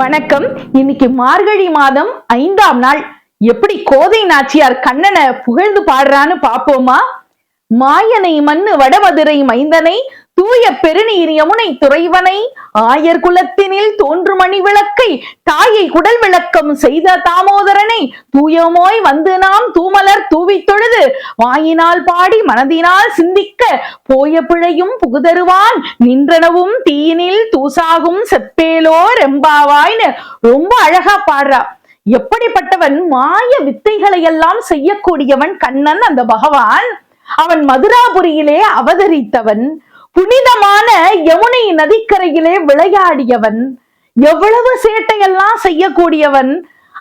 வணக்கம். இன்னைக்கு மார்கழி மாதம் ஐந்தாம் நாள். எப்படி கோதை நாச்சியார் கண்ணனை புகழ்ந்து பாடுறான்னு பாப்போமா மாயனை மண்ணு வடமதுரை மைந்தனை தூய பெருநீர் யமுனை துறைவனை ஆயர் குலத்தினில் தோன்று மணி விளக்கை தாயை குடல் விளக்கம் செய்த தாமோதரனை தூயமோய் வந்து நாம் தூமலர் தூவி தொழுது வாயினால் பாடி மனதினால் சிந்திக்க போய பிழையும் புகுதருவான் நின்றனவும் தீயினில் தூசாகும் செப்பேலோ ரெம்பாவாய்னு ரொம்ப அழகா பாடுறா. எப்படிப்பட்டவன் மாய வித்தைகளை எல்லாம் செய்யக்கூடியவன் கண்ணன் அந்த பகவான். அவன் மதுராபுரியிலே அவதரித்தவன். புனிதமான யமுனை நதிக்கரையிலே விளையாடியவன் எவ்வளவு சேட்டையெல்லாம் செய்யக்கூடியவன்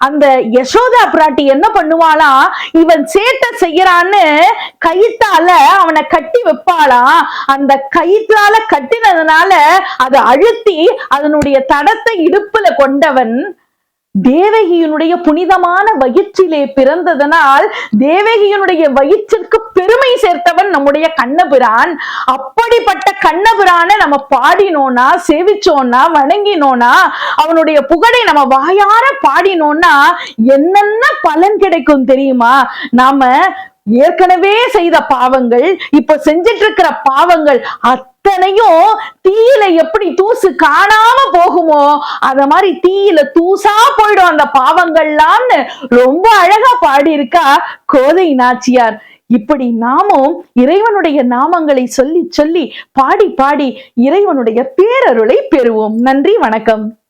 அந்த யசோதா பிராட்டி என்ன பண்ணுவாளா? இவன் சேட்டை செய்யறான்னு கயித்தால அவனை கட்டி வைப்பாளாம் அந்த கயிற்றால கட்டினதுனால அதை அழுத்தி அதனுடைய தடத்தை இடுப்புல கொண்டவன் தேவகியினுடைய புனிதமான வயிற்றிலே பிறந்ததனால் தேவகியினுடைய வயிற்றிற்கு பெருமை சேர்த்தவன் நம்முடைய கண்ணபிரான். அப்படிப்பட்ட கண்ணபிரானை நம்ம பாடினோம்னா சேவிச்சோம்னா வணங்கினோம்னா அவனுடைய புகழை நம்ம வாயார பாடினோம்னா என்னென்ன பலன் கிடைக்கும் தெரியுமா? நாம ஏற்கனவே செய்த பாவங்கள் இப்ப செஞ்சிட்டு இருக்கிற பாவங்கள் அத்தனையும் தீயில எப்படி தூசு காணாம போகுமோ அத மாதிரி தீயில தூசா போயிடும் அந்த பாவங்கள்லாம்னு ரொம்ப அழகா பாடியிருக்கா கோதை நாச்சியார். இப்படி நாமும் இறைவனுடைய நாமங்களை சொல்லி சொல்லி பாடி பாடி இறைவனுடைய பேரருளை பெறுவோம். நன்றி வணக்கம்.